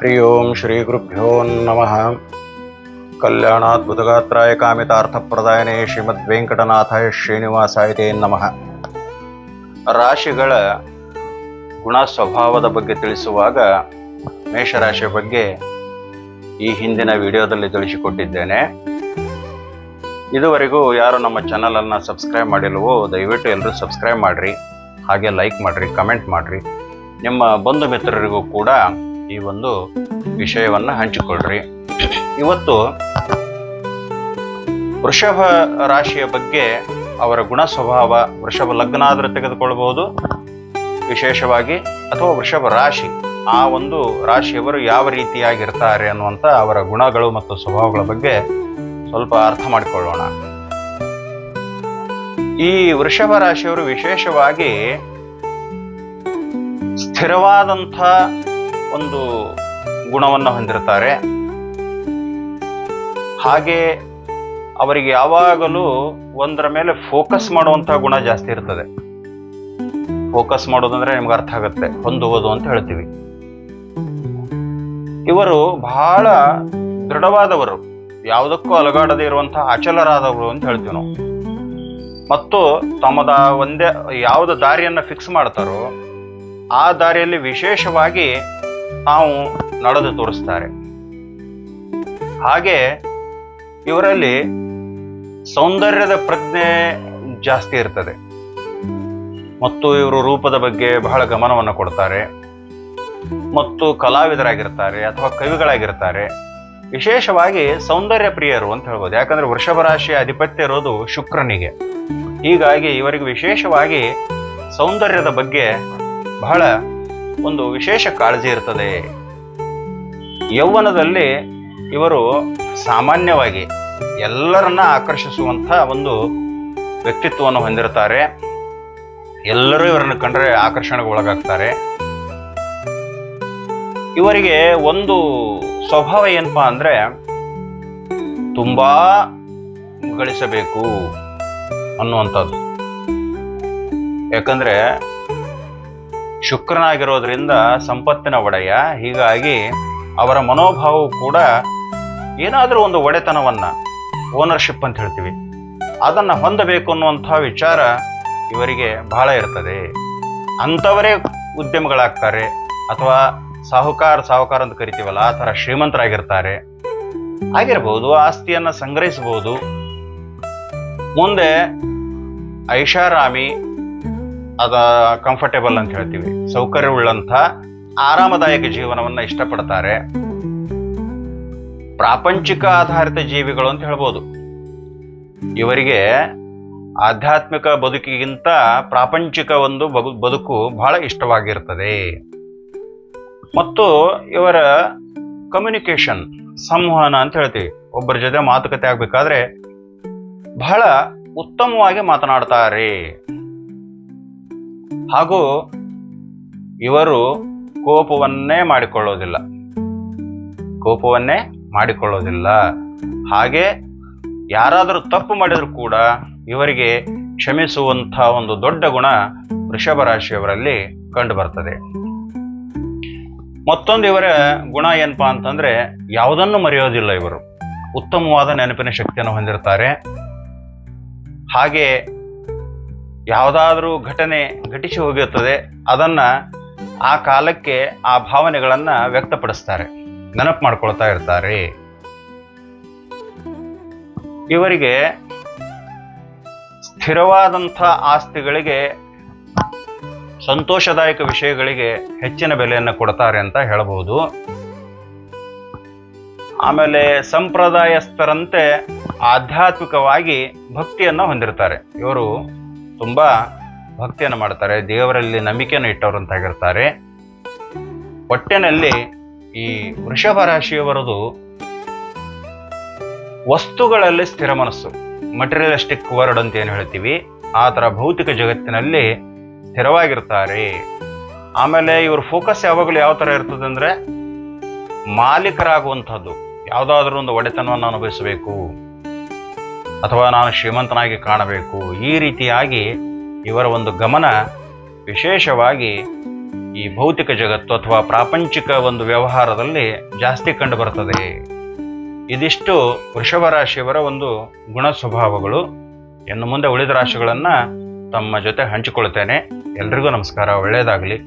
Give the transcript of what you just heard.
ಹರಿ ಓಂ ಶ್ರೀ ಗುರುಭ್ಯೋ ನಮಃ ಕಲ್ಯಾಣಾದ್ಭುತಗಾತ್ರಾಯ ಕಾಮಿತಾರ್ಥಪ್ರದಾಯನೇ ಶ್ರೀಮದ್ ವೆಂಕಟನಾಥಾಯ ಶ್ರೀನಿವಾಸಾಯ ತೇ ನಮಃ ರಾಶಿಗಳ ಗುಣ ಸ್ವಭಾವದ ಬಗ್ಗೆ ತಿಳಿಸುವಾಗ ಮೇಷರಾಶಿಯ ಬಗ್ಗೆ ಈ ಹಿಂದಿನ ವಿಡಿಯೋದಲ್ಲಿ ತಿಳಿಸಿಕೊಟ್ಟಿದ್ದೇನೆ. ಇದುವರೆಗೂ ಯಾರು ನಮ್ಮ ಚಾನಲನ್ನು ಸಬ್ಸ್ಕ್ರೈಬ್ ಮಾಡಿಲ್ವೋ, ದಯವಿಟ್ಟು ಎಲ್ಲರೂ ಸಬ್ಸ್ಕ್ರೈಬ್ ಮಾಡಿರಿ, ಹಾಗೆ ಲೈಕ್ ಮಾಡಿರಿ, ಕಮೆಂಟ್ ಮಾಡಿರಿ. ನಿಮ್ಮ ಬಂಧು ಮಿತ್ರರಿಗೂ ಕೂಡ ಈ ಒಂದು ವಿಷಯವನ್ನು ಹಂಚಿಕೊಳ್ಳ್ರಿ ಇವತ್ತು ವೃಷಭ ರಾಶಿಯ ಬಗ್ಗೆ ಅವರ ಗುಣ ಸ್ವಭಾವ, ವೃಷಭ ಲಗ್ನ ಆದರೆ ತೆಗೆದುಕೊಳ್ಬಹುದು. ವಿಶೇಷವಾಗಿ ಅಥವಾ ವೃಷಭ ರಾಶಿ, ಆ ಒಂದು ರಾಶಿಯವರು ಯಾವ ರೀತಿಯಾಗಿರ್ತಾರೆ ಅನ್ನುವಂಥ ಅವರ ಗುಣಗಳು ಮತ್ತು ಸ್ವಭಾವಗಳ ಬಗ್ಗೆ ಸ್ವಲ್ಪ ಅರ್ಥ ಮಾಡಿಕೊಳ್ಳೋಣ. ಈ ವೃಷಭ ರಾಶಿಯವರು ವಿಶೇಷವಾಗಿ ಸ್ಥಿರವಾದಂಥ ಒಂದು ಗುಣವನ್ನು ಹೊಂದಿರ್ತಾರೆ ಹಾಗೆ ಅವರಿಗೆ ಯಾವಾಗಲೂ ಒಂದರ ಮೇಲೆ ಫೋಕಸ್ ಮಾಡುವಂತಹ ಗುಣ ಜಾಸ್ತಿ ಇರ್ತದೆ. ಫೋಕಸ್ ಮಾಡೋದಂದ್ರೆ ನಿಮ್ಗೆ ಅರ್ಥ ಆಗುತ್ತೆ. ಹೊಂದುವುದು ಅಂತ ಹೇಳ್ತೀವಿ. ಇವರು ಬಹಳ ದೃಢವಾದವರು. ಯಾವುದಕ್ಕೂ ಅಲಗಾಡದೆ ಇರುವಂತಹ ಅಚಲರಾದವರು ಅಂತ ಹೇಳ್ತೀವಿ ನಾವು. ಮತ್ತು ತಮ್ಮದ ಒಂದೇ, ಯಾವ್ದು ದಾರಿಯನ್ನ ಫಿಕ್ಸ್ ಮಾಡ್ತಾರೋ, ಆ ದಾರಿಯಲ್ಲಿ ವಿಶೇಷವಾಗಿ ತಾವು ನಡೆದು ತೋರಿಸ್ತಾರೆ. ಹಾಗೆ ಇವರಲ್ಲಿ ಸೌಂದರ್ಯದ ಪ್ರಜ್ಞೆ ಜಾಸ್ತಿ ಇರ್ತದೆ. ಮತ್ತು ಇವರು ರೂಪದ ಬಗ್ಗೆ ಬಹಳ ಗಮನವನ್ನು ಕೊಡ್ತಾರೆ. ಮತ್ತು ಕಲಾವಿದರಾಗಿರ್ತಾರೆ ಅಥವಾ ಕವಿಗಳಾಗಿರ್ತಾರೆ. ವಿಶೇಷವಾಗಿ ಸೌಂದರ್ಯ ಪ್ರಿಯರು ಅಂತ ಹೇಳ್ಬೋದು. ಯಾಕಂದ್ರೆ ವೃಷಭ ರಾಶಿಯ ಅಧಿಪತ್ಯ ಇರೋದು ಶುಕ್ರನಿಗೆ. ಹೀಗಾಗಿ ಇವರಿಗೆ ವಿಶೇಷವಾಗಿ ಸೌಂದರ್ಯದ ಬಗ್ಗೆ ಬಹಳ ಒಂದು ವಿಶೇಷ ಕಾಳಜಿ ಇರ್ತದೆ. ಯೌವನದಲ್ಲಿ ಇವರು ಸಾಮಾನ್ಯವಾಗಿ ಎಲ್ಲರನ್ನ ಆಕರ್ಷಿಸುವಂಥ ಒಂದು ವ್ಯಕ್ತಿತ್ವವನ್ನು ಹೊಂದಿರ್ತಾರೆ ಎಲ್ಲರೂ ಇವರನ್ನು ಕಂಡ್ರೆ ಆಕರ್ಷಣೆಗೆ ಒಳಗಾಗ್ತಾರೆ. ಇವರಿಗೆ ಒಂದು ಸ್ವಭಾವ ಏನಪ್ಪಾ ಅಂದ್ರೆ ತುಂಬಾ ಗಳಿಸಬೇಕು ಅನ್ನುವಂಥದ್ದು. ಯಾಕಂದ್ರೆ ಶುಕ್ರನಾಗಿರೋದ್ರಿಂದ ಸಂಪತ್ತಿನ ಒಡೆಯ. ಹೀಗಾಗಿ ಅವರ ಮನೋಭಾವವು ಕೂಡ ಏನಾದರೂ ಒಂದು ಒಡೆತನವನ್ನ ಓನರ್ಶಿಪ್ ಅಂತ ಹೇಳ್ತೀವಿ. ಅದನ್ನು ಹೊಂದಬೇಕು ಅನ್ನುವಂಥ ವಿಚಾರ ಇವರಿಗೆ ಬಹಳ ಇರ್ತದೆ. ಅಂಥವರೇ ಉದ್ಯಮಗಳಾಗ್ತಾರೆ. ಅಥವಾ ಸಾಹುಕಾರ ಸಾಹುಕಾರ ಅಂತ ಕರಿತೀವಲ್ಲ, ಆ ಥರ ಶ್ರೀಮಂತರಾಗಿರ್ತಾರೆ. ಆಗಿರ್ಬೋದು, ಆಸ್ತಿಯನ್ನು ಸಂಗ್ರಹಿಸಬಹುದು ಮುಂದೆ ಐಷಾರಾಮಿ ಅದ ಕಂಫರ್ಟೇಬಲ್ ಅಂತ ಹೇಳ್ತೀವಿ. ಸೌಕರ್ಯವುಳ್ಳಂಥ ಆರಾಮದಾಯಕ ಜೀವನವನ್ನ ಇಷ್ಟಪಡ್ತಾರೆ. ಪ್ರಾಪಂಚಿಕ ಆಧಾರಿತ ಜೀವಿಗಳು ಅಂತ ಹೇಳ್ಬೋದು. ಇವರಿಗೆ ಆಧ್ಯಾತ್ಮಿಕ ಬದುಕಿಗಿಂತ ಪ್ರಾಪಂಚಿಕ ಒಂದು ಬದು ಬದುಕು ಬಹಳ ಇಷ್ಟವಾಗಿರ್ತದೆ. ಮತ್ತು ಇವರ ಕಮ್ಯುನಿಕೇಷನ್ ಸಂವಹನ ಅಂತ ಹೇಳ್ತೀವಿ. ಒಬ್ಬರ ಜೊತೆ ಮಾತುಕತೆ ಆಗ್ಬೇಕಾದ್ರೆ ಬಹಳ ಉತ್ತಮವಾಗಿ ಮಾತನಾಡ್ತಾರೆ. ಹಾಗೂ ಇವರು ಕೋಪವನ್ನೇ ಮಾಡಿಕೊಳ್ಳೋದಿಲ್ಲ. ಕೋಪವನ್ನೇ ಮಾಡಿಕೊಳ್ಳೋದಿಲ್ಲ. ಹಾಗೆ ಯಾರಾದರೂ ತಪ್ಪು ಮಾಡಿದರೂ ಕೂಡ ಇವರಿಗೆ ಕ್ಷಮಿಸುವಂತಹ ಒಂದು ದೊಡ್ಡ ಗುಣ ವೃಷಭ ರಾಶಿಯವರಲ್ಲಿ ಕಂಡು ಬರ್ತದೆ ಮತ್ತೊಂದು ಇವರ ಗುಣ ಏನಪ್ಪಾ ಅಂತಂದ್ರೆ ಯಾವುದನ್ನು ಮರೆಯೋದಿಲ್ಲ ಇವರು. ಉತ್ತಮವಾದ ನೆನಪಿನ ಶಕ್ತಿಯನ್ನು ಹೊಂದಿರ್ತಾರೆ ಹಾಗೆ ಯಾವುದಾದ್ರೂ ಘಟನೆ ಘಟಿಸಿ ಹೋಗಿರ್ತದೆ, ಅದನ್ನು ಆ ಕಾಲಕ್ಕೆ ಆ ಭಾವನೆಗಳನ್ನು ವ್ಯಕ್ತಪಡಿಸ್ತಾರೆ, ನೆನಪು ಮಾಡ್ಕೊಳ್ತಾ ಇರ್ತಾರೆ. ಇವರಿಗೆ ಸ್ಥಿರವಾದಂಥ ಆಸ್ತಿಗಳಿಗೆ, ಸಂತೋಷದಾಯಕ ವಿಷಯಗಳಿಗೆ ಹೆಚ್ಚಿನ ಬೆಲೆಯನ್ನು ಕೊಡ್ತಾರೆ ಅಂತ ಹೇಳಬಹುದು ಆಮೇಲೆ ಸಂಪ್ರದಾಯಸ್ಥರಂತೆ ಆಧ್ಯಾತ್ಮಿಕವಾಗಿ ಭಕ್ತಿಯನ್ನು ಹೊಂದಿರ್ತಾರೆ. ಇವರು ತುಂಬಾ ಭಕ್ತಿಯನ್ನು ಮಾಡ್ತಾರೆ, ದೇವರಲ್ಲಿ ನಂಬಿಕೆಯನ್ನು ಇಟ್ಟವರಂತಾಗಿರ್ತಾರೆ ಒಟ್ಟಿನಲ್ಲಿ ಈ ವೃಷಭ ರಾಶಿಯವರದು ವಸ್ತುಗಳಲ್ಲಿ ಸ್ಥಿರ ಮನಸ್ಸು ಮಟೀರಿಯಲಿಸ್ಟಿಕ್ ವರ್ಡ್ ಅಂತ ಏನು ಹೇಳ್ತೀವಿ, ಆ ಥರ ಭೌತಿಕ ಜಗತ್ತಿನಲ್ಲಿ ಸ್ಥಿರವಾಗಿರ್ತಾರೆ. ಆಮೇಲೆ ಇವ್ರ ಫೋಕಸ್ ಯಾವಾಗಲೂ ಯಾವ ಥರ ಇರ್ತದೆ ಅಂದರೆ ಮಾಲೀಕರಾಗುವಂಥದ್ದು, ಯಾವುದಾದ್ರೂ ಒಂದು ಒಡೆತನವನ್ನು ಅನುಭವಿಸಬೇಕು. ಅಥವಾ ನಾನು ಶ್ರೀಮಂತನಾಗಿ ಕಾಣಬೇಕು. ಈ ರೀತಿಯಾಗಿ ಇವರ ಒಂದು ಗಮನ ವಿಶೇಷವಾಗಿ ಈ ಭೌತಿಕ ಜಗತ್ತು ಅಥವಾ ಪ್ರಾಪಂಚಿಕ ಒಂದು ವ್ಯವಹಾರದಲ್ಲಿ ಜಾಸ್ತಿ ಕಂಡು ಬರ್ತದೆ ಇದಿಷ್ಟು ವೃಷಭ ರಾಶಿಯವರ ಒಂದು ಗುಣ ಸ್ವಭಾವಗಳು. ಇನ್ನು ಮುಂದೆ ಉಳಿದ ರಾಶಿಗಳನ್ನು ತಮ್ಮ ಜೊತೆ ಹಂಚಿಕೊಳ್ತೇನೆ ಎಲ್ರಿಗೂ ನಮಸ್ಕಾರ. ಒಳ್ಳೆಯದಾಗಲಿ.